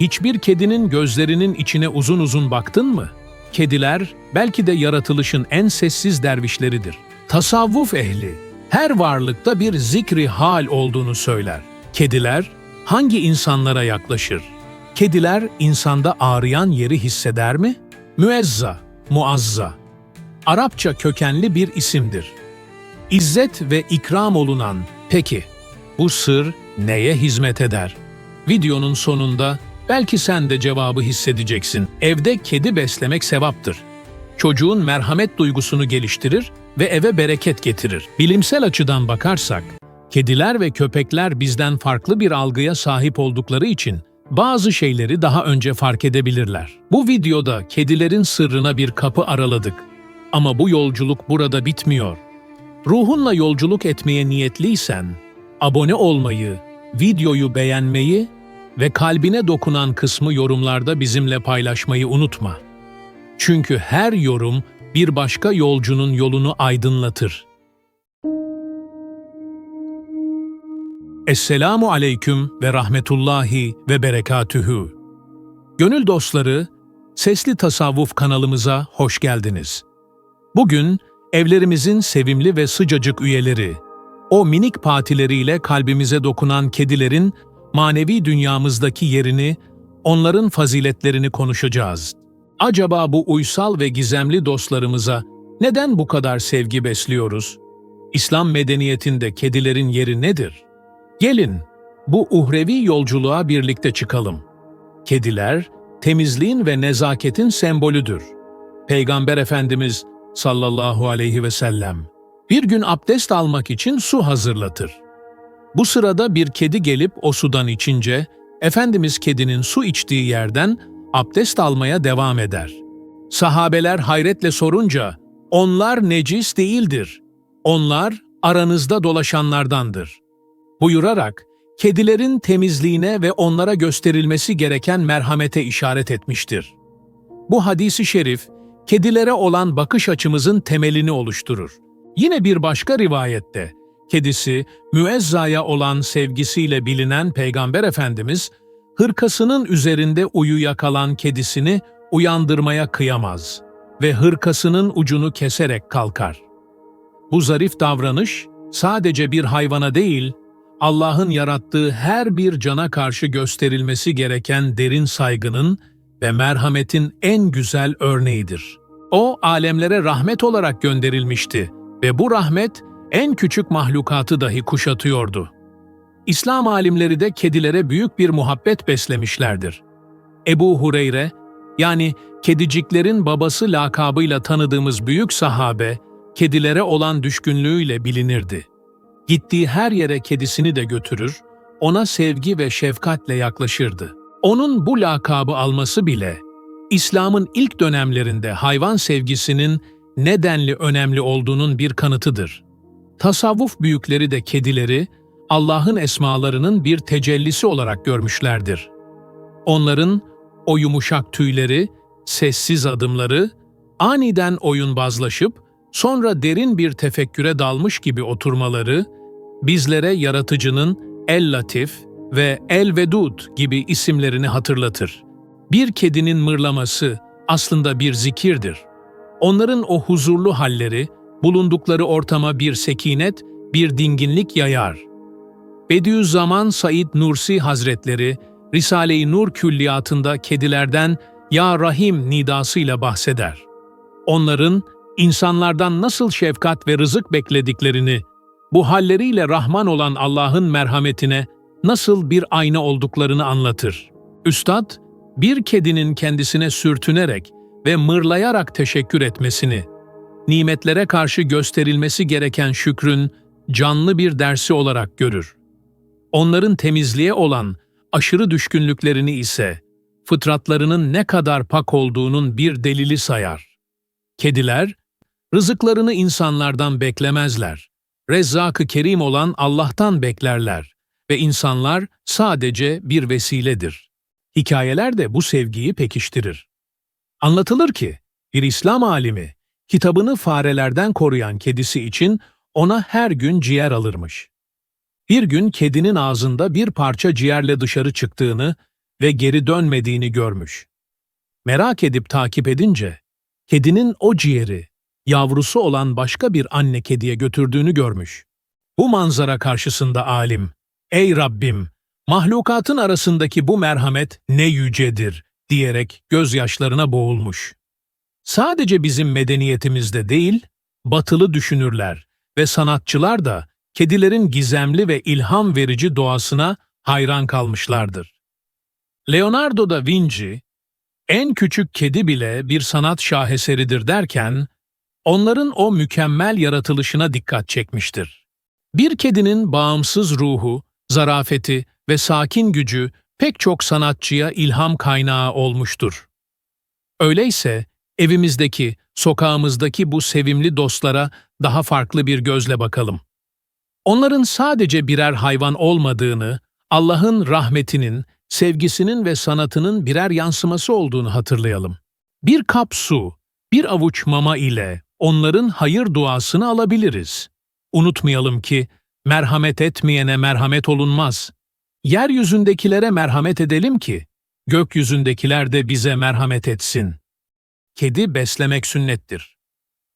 Hiçbir kedinin gözlerinin içine uzun uzun baktın mı? Kediler belki de yaratılışın en sessiz dervişleridir. Tasavvuf ehli her varlıkta bir zikri hal olduğunu söyler. Kediler hangi insanlara yaklaşır? Kediler insanda ağrıyan yeri hisseder mi? Müezza, muazza. Arapça kökenli bir isimdir. İzzet ve ikram olunan, peki bu sır neye hizmet eder? Videonun sonunda belki sen de cevabı hissedeceksin. Evde kedi beslemek sevaptır. Çocuğun merhamet duygusunu geliştirir ve eve bereket getirir. Bilimsel açıdan bakarsak, kediler ve köpekler bizden farklı bir algıya sahip oldukları için bazı şeyleri daha önce fark edebilirler. Bu videoda kedilerin sırrına bir kapı araladık. Ama bu yolculuk burada bitmiyor. Ruhunla yolculuk etmeye niyetliysen, abone olmayı, videoyu beğenmeyi ve kalbine dokunan kısmı yorumlarda bizimle paylaşmayı unutma. Çünkü her yorum bir başka yolcunun yolunu aydınlatır. Esselamu aleyküm ve rahmetullahi ve berekatühü. Gönül dostları, Sesli Tasavvuf kanalımıza hoş geldiniz. Bugün evlerimizin sevimli ve sıcacık üyeleri, o minik patileriyle kalbimize dokunan kedilerin manevi dünyamızdaki yerini, onların faziletlerini konuşacağız. Acaba bu uysal ve gizemli dostlarımıza neden bu kadar sevgi besliyoruz? İslam medeniyetinde kedilerin yeri nedir? Gelin, bu uhrevi yolculuğa birlikte çıkalım. Kediler, temizliğin ve nezaketin sembolüdür. Peygamber Efendimiz sallallahu aleyhi ve sellem bir gün abdest almak için su hazırlatır. Bu sırada bir kedi gelip o sudan içince, Efendimiz kedinin su içtiği yerden abdest almaya devam eder. Sahabeler hayretle sorunca, onlar necis değildir. Onlar aranızda dolaşanlardandır. Buyurarak, kedilerin temizliğine ve onlara gösterilmesi gereken merhamete işaret etmiştir. Bu hadisi şerif, kedilere olan bakış açımızın temelini oluşturur. Yine bir başka rivayette, kedisi, müezzaya olan sevgisiyle bilinen Peygamber Efendimiz, hırkasının üzerinde uyuyakalan kedisini uyandırmaya kıyamaz ve hırkasının ucunu keserek kalkar. Bu zarif davranış, sadece bir hayvana değil, Allah'ın yarattığı her bir cana karşı gösterilmesi gereken derin saygının ve merhametin en güzel örneğidir. O, alemlere rahmet olarak gönderilmişti ve bu rahmet, en küçük mahlukatı dahi kuşatıyordu. İslam alimleri de kedilere büyük bir muhabbet beslemişlerdir. Ebu Hureyre, yani kediciklerin babası lakabıyla tanıdığımız büyük sahabe, kedilere olan düşkünlüğüyle bilinirdi. Gittiği her yere kedisini de götürür, ona sevgi ve şefkatle yaklaşırdı. Onun bu lakabı alması bile, İslam'ın ilk dönemlerinde hayvan sevgisinin nedenli önemli olduğunun bir kanıtıdır. Tasavvuf büyükleri de kedileri, Allah'ın esmalarının bir tecellisi olarak görmüşlerdir. Onların o yumuşak tüyleri, sessiz adımları, aniden oyunbazlaşıp sonra derin bir tefekküre dalmış gibi oturmaları, bizlere yaratıcının El-Latif ve El-Vedud gibi isimlerini hatırlatır. Bir kedinin mırlaması aslında bir zikirdir. Onların o huzurlu halleri, bulundukları ortama bir sekinet, bir dinginlik yayar. Bediüzzaman Said Nursi Hazretleri, Risale-i Nur külliyatında kedilerden Ya Rahim nidasıyla bahseder. Onların insanlardan nasıl şefkat ve rızık beklediklerini, bu halleriyle Rahman olan Allah'ın merhametine nasıl bir ayna olduklarını anlatır. Üstad, bir kedinin kendisine sürtünerek ve mırlayarak teşekkür etmesini, nimetlere karşı gösterilmesi gereken şükrün canlı bir dersi olarak görür. Onların temizliğe olan aşırı düşkünlüklerini ise fıtratlarının ne kadar pak olduğunun bir delili sayar. Kediler, rızıklarını insanlardan beklemezler. Rezzak-ı Kerim olan Allah'tan beklerler ve insanlar sadece bir vesiledir. Hikayeler de bu sevgiyi pekiştirir. Anlatılır ki, bir İslam alimi, kitabını farelerden koruyan kedisi için ona her gün ciğer alırmış. Bir gün kedinin ağzında bir parça ciğerle dışarı çıktığını ve geri dönmediğini görmüş. Merak edip takip edince, kedinin o ciğeri, yavrusu olan başka bir anne kediye götürdüğünü görmüş. Bu manzara karşısında alim, ''Ey Rabbim, mahlukatın arasındaki bu merhamet ne yücedir.'' diyerek gözyaşlarına boğulmuş. Sadece bizim medeniyetimizde değil, batılı düşünürler ve sanatçılar da kedilerin gizemli ve ilham verici doğasına hayran kalmışlardır. Leonardo da Vinci, en küçük kedi bile bir sanat şaheseridir derken, onların o mükemmel yaratılışına dikkat çekmiştir. Bir kedinin bağımsız ruhu, zarafeti ve sakin gücü pek çok sanatçıya ilham kaynağı olmuştur. Öyleyse evimizdeki, sokağımızdaki bu sevimli dostlara daha farklı bir gözle bakalım. Onların sadece birer hayvan olmadığını, Allah'ın rahmetinin, sevgisinin ve sanatının birer yansıması olduğunu hatırlayalım. Bir kap su, bir avuç mama ile onların hayır duasını alabiliriz. Unutmayalım ki, merhamet etmeyene merhamet olunmaz. Yeryüzündekilere merhamet edelim ki, gökyüzündekiler de bize merhamet etsin. Kedi beslemek sünnettir.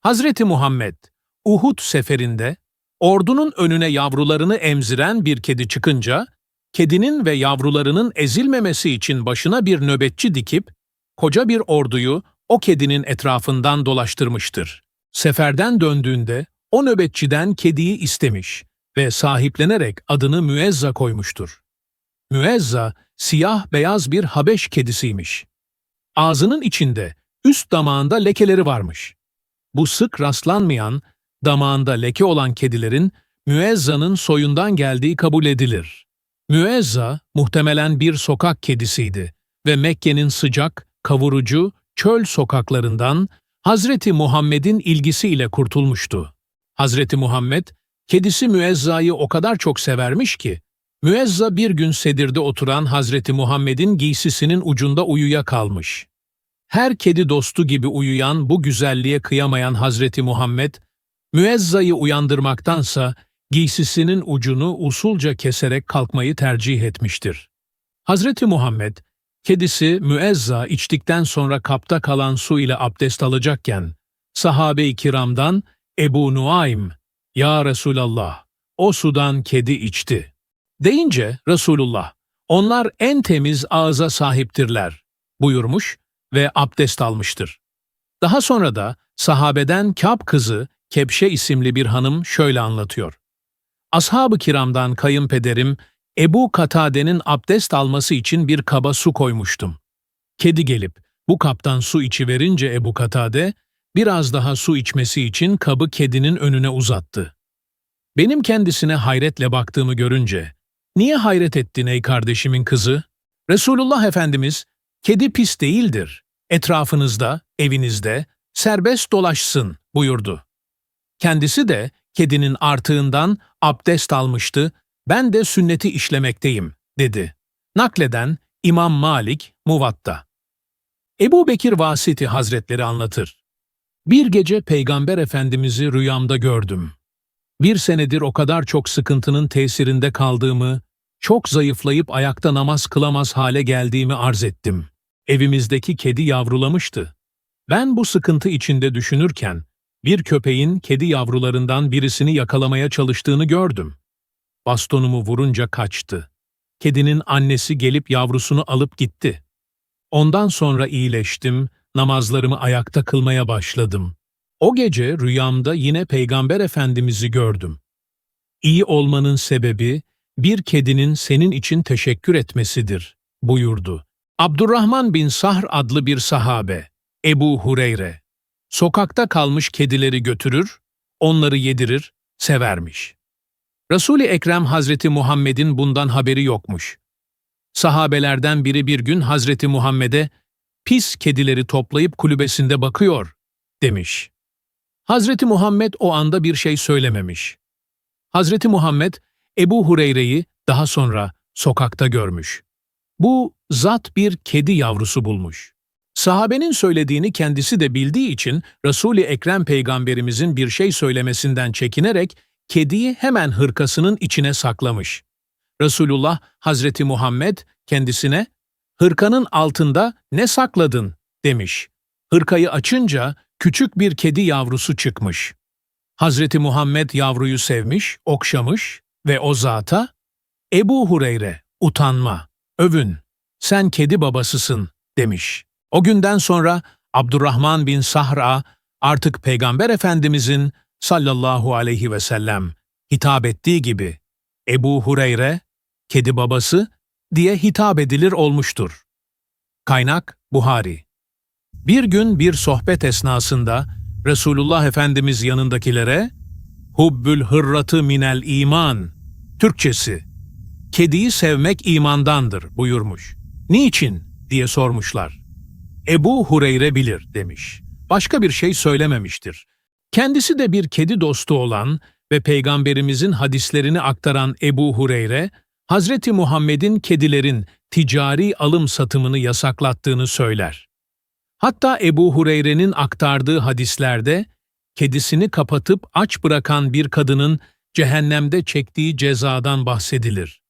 Hazreti Muhammed, Uhud seferinde, ordunun önüne yavrularını emziren bir kedi çıkınca, kedinin ve yavrularının ezilmemesi için başına bir nöbetçi dikip, koca bir orduyu o kedinin etrafından dolaştırmıştır. Seferden döndüğünde o nöbetçiden kediyi istemiş ve sahiplenerek adını Müezza koymuştur. Müezza, siyah beyaz bir Habeş kedisiymiş. Ağzının içinde, üst damağında lekeleri varmış. Bu sık rastlanmayan, damağında leke olan kedilerin Müezza'nın soyundan geldiği kabul edilir. Müezza muhtemelen bir sokak kedisiydi ve Mekke'nin sıcak, kavurucu, çöl sokaklarından Hazreti Muhammed'in ilgisiyle kurtulmuştu. Hazreti Muhammed, kedisi Müezza'yı o kadar çok severmiş ki, Müezza bir gün sedirde oturan Hazreti Muhammed'in giysisinin ucunda uyuya kalmış. Her kedi dostu gibi uyuyan bu güzelliğe kıyamayan Hazreti Muhammed, Müezza'yı uyandırmaktansa giysisinin ucunu usulca keserek kalkmayı tercih etmiştir. Hazreti Muhammed, kedisi Müezza içtikten sonra kapta kalan su ile abdest alacakken, sahabe-i kiramdan Ebu Nuaym, ''Ya Resulallah, o sudan kedi içti.'' Deyince Resulullah, ''Onlar en temiz ağza sahiptirler.'' buyurmuş ve abdest almıştır. Daha sonra da sahabeden Kâb kızı Kebşe isimli bir hanım şöyle anlatıyor. Ashab-ı kiramdan kayınpederim Ebu Katade'nin abdest alması için bir kaba su koymuştum. Kedi gelip bu kaptan su içi verince Ebu Katade biraz daha su içmesi için kabı kedinin önüne uzattı. Benim kendisine hayretle baktığımı görünce, ''Niye hayret ettin ey kardeşimin kızı?'' Resulullah Efendimiz, ''Kedi pis değildir. Etrafınızda, evinizde, serbest dolaşsın.'' buyurdu. Kendisi de kedinin artığından abdest almıştı, ben de sünneti işlemekteyim, dedi. Nakleden İmam Malik Muvatta. Ebu Bekir Vasiti Hazretleri anlatır. Bir gece Peygamber Efendimiz'i rüyamda gördüm. Bir senedir o kadar çok sıkıntının tesirinde kaldığımı, çok zayıflayıp ayakta namaz kılamaz hale geldiğimi arz ettim. Evimizdeki kedi yavrulamıştı. Ben bu sıkıntı içinde düşünürken, bir köpeğin kedi yavrularından birisini yakalamaya çalıştığını gördüm. Bastonumu vurunca kaçtı. Kedinin annesi gelip yavrusunu alıp gitti. Ondan sonra iyileştim, namazlarımı ayakta kılmaya başladım. O gece rüyamda yine Peygamber Efendimiz'i gördüm. İyi olmanın sebebi, bir kedinin senin için teşekkür etmesidir, buyurdu. Abdurrahman bin Sahr adlı bir sahabe, Ebu Hureyre, sokakta kalmış kedileri götürür, onları yedirir, severmiş. Resul-i Ekrem Hazreti Muhammed'in bundan haberi yokmuş. Sahabelerden biri bir gün Hazreti Muhammed'e, pis kedileri toplayıp kulübesinde bakıyor, demiş. Hazreti Muhammed o anda bir şey söylememiş. Hazreti Muhammed, Ebu Hureyre'yi daha sonra sokakta görmüş. Bu zat bir kedi yavrusu bulmuş. Sahabenin söylediğini kendisi de bildiği için Resul-i Ekrem peygamberimizin bir şey söylemesinden çekinerek kediyi hemen hırkasının içine saklamış. Resulullah Hazreti Muhammed kendisine hırkanın altında ne sakladın demiş. Hırkayı açınca küçük bir kedi yavrusu çıkmış. Hazreti Muhammed yavruyu sevmiş, okşamış ve o zata, Ebu Hureyre, utanma, övün, sen kedi babasısın demiş. O günden sonra Abdurrahman bin Sahra artık Peygamber Efendimizin sallallahu aleyhi ve sellem hitap ettiği gibi Ebu Hureyre, kedi babası diye hitap edilir olmuştur. Kaynak Buhari Bir gün bir sohbet esnasında Resulullah Efendimiz yanındakilere Hubbül hırratı minel iman Türkçesi Kediyi sevmek imandandır buyurmuş. Niçin diye sormuşlar. Ebu Hureyre bilir demiş. Başka bir şey söylememiştir. Kendisi de bir kedi dostu olan ve Peygamberimizin hadislerini aktaran Ebu Hureyre, Hazreti Muhammed'in kedilerin ticari alım satımını yasaklattığını söyler. Hatta Ebu Hureyre'nin aktardığı hadislerde, kedisini kapatıp aç bırakan bir kadının cehennemde çektiği cezadan bahsedilir.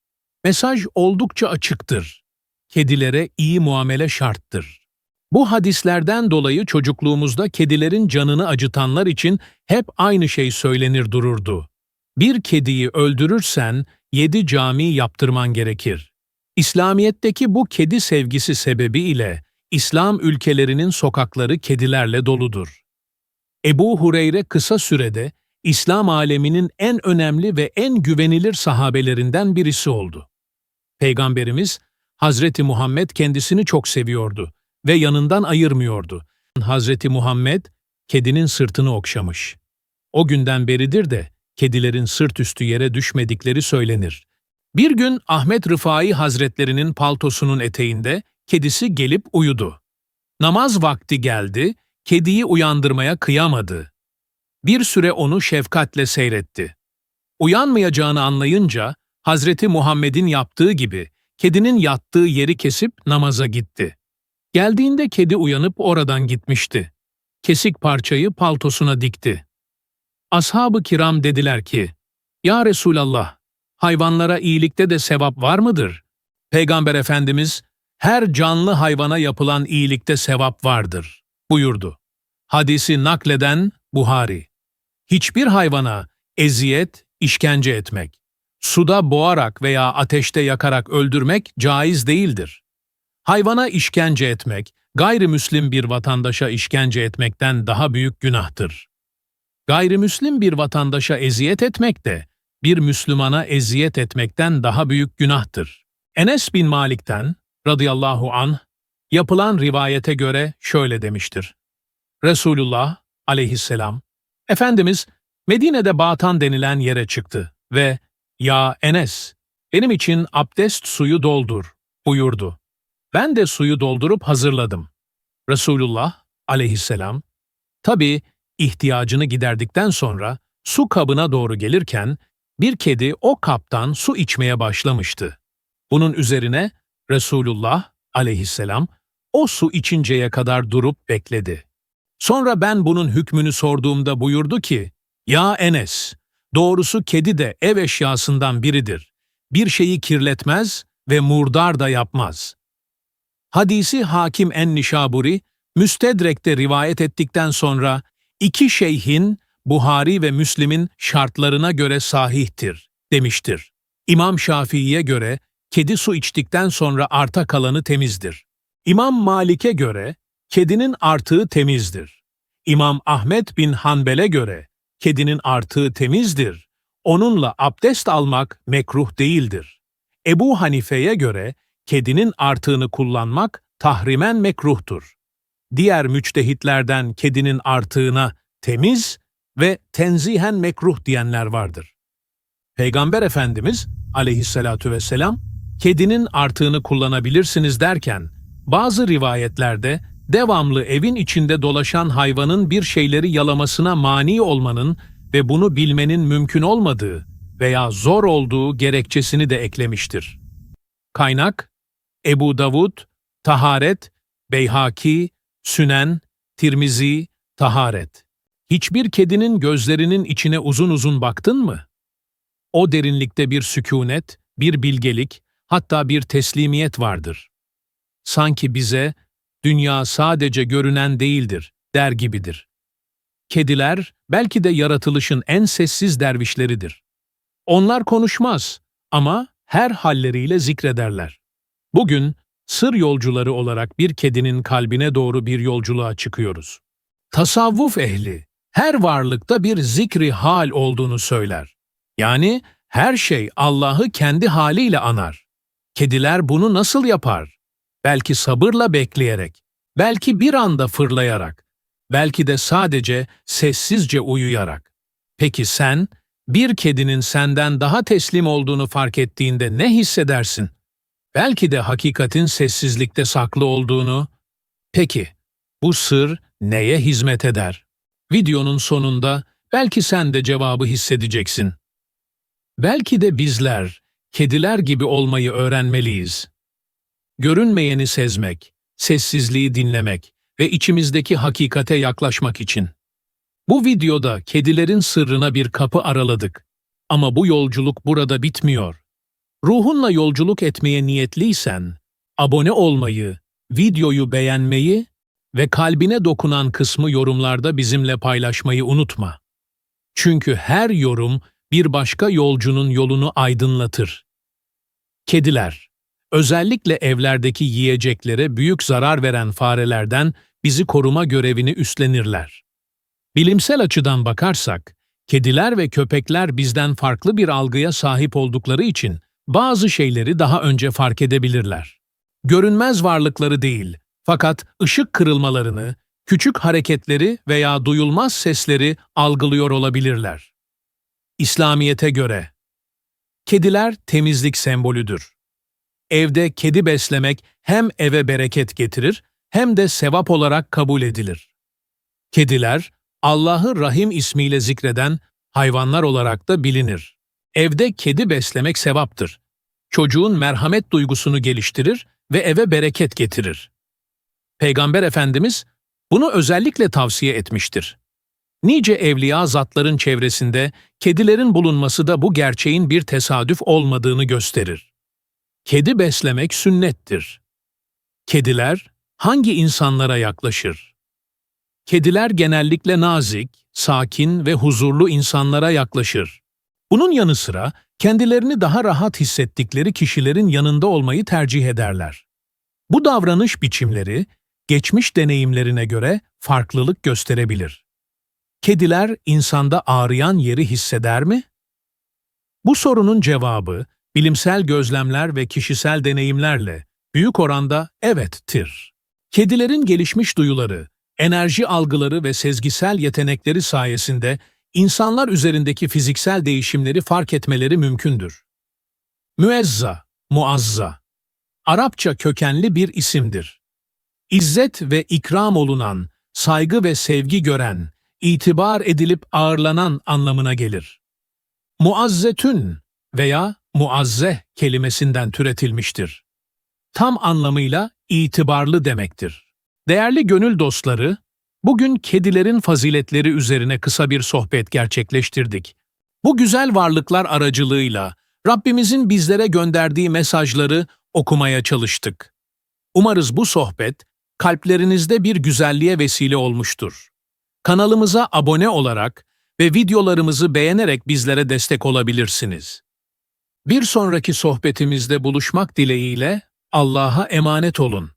Mesaj oldukça açıktır. Kedilere iyi muamele şarttır. Bu hadislerden dolayı çocukluğumuzda kedilerin canını acıtanlar için hep aynı şey söylenir dururdu. Bir kediyi öldürürsen yedi cami yaptırman gerekir. İslamiyet'teki bu kedi sevgisi sebebiyle İslam ülkelerinin sokakları kedilerle doludur. Ebu Hureyre kısa sürede İslam aleminin en önemli ve en güvenilir sahabelerinden birisi oldu. Peygamberimiz Hazreti Muhammed kendisini çok seviyordu ve yanından ayırmıyordu. Hazreti Muhammed kedinin sırtını okşamış. O günden beridir de kedilerin sırt üstü yere düşmedikleri söylenir. Bir gün Ahmet Rıfai Hazretlerinin paltosunun eteğinde kedisi gelip uyudu. Namaz vakti geldi, kediyi uyandırmaya kıyamadı. Bir süre onu şefkatle seyretti. Uyanmayacağını anlayınca Hazreti Muhammed'in yaptığı gibi kedinin yattığı yeri kesip namaza gitti. Geldiğinde kedi uyanıp oradan gitmişti. Kesik parçayı paltosuna dikti. Ashab-ı kiram dediler ki, Ya Resulallah, hayvanlara iyilikte de sevap var mıdır? Peygamber Efendimiz, her canlı hayvana yapılan iyilikte sevap vardır, buyurdu. Hadisi nakleden Buhari. Hiçbir hayvana eziyet, işkence etmek, suda boğarak veya ateşte yakarak öldürmek caiz değildir. Hayvana işkence etmek, gayrimüslim bir vatandaşa işkence etmekten daha büyük günahtır. Gayrimüslim bir vatandaşa eziyet etmek de, bir Müslümana eziyet etmekten daha büyük günahtır. Enes bin Malik'ten, radıyallahu anh, yapılan rivayete göre şöyle demiştir. Resulullah aleyhisselam, Efendimiz Medine'de Batan denilen yere çıktı ve ''Ya Enes, benim için abdest suyu doldur.'' buyurdu. Ben de suyu doldurup hazırladım. Resulullah aleyhisselam, tabi ihtiyacını giderdikten sonra su kabına doğru gelirken bir kedi o kaptan su içmeye başlamıştı. Bunun üzerine Resulullah aleyhisselam o su içinceye kadar durup bekledi. Sonra ben bunun hükmünü sorduğumda buyurdu ki, Ya Enes, doğrusu kedi de ev eşyasından biridir. Bir şeyi kirletmez ve murdar da yapmaz. Hadisi Hakim en-Nişaburi, Müstedrek'te rivayet ettikten sonra iki şeyhin Buhari ve Müslim'in şartlarına göre sahihtir demiştir. İmam Şafii'ye göre kedi su içtikten sonra arta kalanı temizdir. İmam Malik'e göre kedinin artığı temizdir. İmam Ahmet bin Hanbel'e göre kedinin artığı temizdir. Onunla abdest almak mekruh değildir. Ebu Hanife'ye göre kedinin artığını kullanmak tahrimen mekruhtur. Diğer müçtehitlerden kedinin artığına temiz ve tenzihen mekruh diyenler vardır. Peygamber Efendimiz aleyhissalatu vesselam, kedinin artığını kullanabilirsiniz derken, bazı rivayetlerde devamlı evin içinde dolaşan hayvanın bir şeyleri yalamasına mani olmanın ve bunu bilmenin mümkün olmadığı veya zor olduğu gerekçesini de eklemiştir. Kaynak Ebu Davud, Taharet, Beyhaki, Sünen, Tirmizi, Taharet. Hiçbir kedinin gözlerinin içine uzun uzun baktın mı? O derinlikte bir sükunet, bir bilgelik, hatta bir teslimiyet vardır. sanki bize dünya sadece görünen değildir der gibidir. Kediler belki de yaratılışın en sessiz dervişleridir. Onlar konuşmaz ama her halleriyle zikrederler. Bugün sır yolcuları olarak bir kedinin kalbine doğru bir yolculuğa çıkıyoruz. Tasavvuf ehli her varlıkta bir zikri hal olduğunu söyler. Yani her şey Allah'ı kendi haliyle anar. Kediler bunu nasıl yapar? Belki sabırla bekleyerek, belki bir anda fırlayarak, belki de sadece sessizce uyuyarak. Peki sen, bir kedinin senden daha teslim olduğunu fark ettiğinde ne hissedersin? Belki de hakikatin sessizlikte saklı olduğunu. Peki, bu sır neye hizmet eder? Videonun sonunda belki sen de cevabı hissedeceksin. Belki de bizler, kediler gibi olmayı öğrenmeliyiz. Görünmeyeni sezmek, sessizliği dinlemek ve içimizdeki hakikate yaklaşmak için. Bu videoda kedilerin sırrına bir kapı araladık. Ama bu yolculuk burada bitmiyor. Ruhunla yolculuk etmeye niyetliysen, abone olmayı, videoyu beğenmeyi ve kalbine dokunan kısmı yorumlarda bizimle paylaşmayı unutma. Çünkü her yorum bir başka yolcunun yolunu aydınlatır. Kediler, özellikle evlerdeki yiyeceklere büyük zarar veren farelerden bizi koruma görevini üstlenirler. Bilimsel açıdan bakarsak, kediler ve köpekler bizden farklı bir algıya sahip oldukları için bazı şeyleri daha önce fark edebilirler. Görünmez varlıkları değil, fakat ışık kırılmalarını, küçük hareketleri veya duyulmaz sesleri algılıyor olabilirler. İslamiyete göre Kediler temizlik sembolüdür. Evde kedi beslemek hem eve bereket getirir hem de sevap olarak kabul edilir. Kediler, Allah'ı Rahim ismiyle zikreden hayvanlar olarak da bilinir. Evde kedi beslemek sevaptır. Çocuğun merhamet duygusunu geliştirir ve eve bereket getirir. Peygamber Efendimiz bunu özellikle tavsiye etmiştir. Nice evliya zatların çevresinde kedilerin bulunması da bu gerçeğin bir tesadüf olmadığını gösterir. Kedi beslemek sünnettir. Kediler hangi insanlara yaklaşır? Kediler genellikle nazik, sakin ve huzurlu insanlara yaklaşır. Bunun yanı sıra kendilerini daha rahat hissettikleri kişilerin yanında olmayı tercih ederler. Bu davranış biçimleri geçmiş deneyimlerine göre farklılık gösterebilir. Kediler insanda ağrıyan yeri hisseder mi? Bu sorunun cevabı bilimsel gözlemler ve kişisel deneyimlerle büyük oranda evettir. Kedilerin gelişmiş duyuları, enerji algıları ve sezgisel yetenekleri sayesinde insanlar üzerindeki fiziksel değişimleri fark etmeleri mümkündür. Müezza, muazza, Arapça kökenli bir isimdir. İzzet ve ikram olunan, saygı ve sevgi gören, itibar edilip ağırlanan anlamına gelir. Muazzetün veya muazzeh kelimesinden türetilmiştir. Tam anlamıyla itibarlı demektir. Değerli gönül dostları, bugün kedilerin faziletleri üzerine kısa bir sohbet gerçekleştirdik. Bu güzel varlıklar aracılığıyla Rabbimizin bizlere gönderdiği mesajları okumaya çalıştık. Umarız bu sohbet kalplerinizde bir güzelliğe vesile olmuştur. Kanalımıza abone olarak ve videolarımızı beğenerek bizlere destek olabilirsiniz. Bir sonraki sohbetimizde buluşmak dileğiyle Allah'a emanet olun.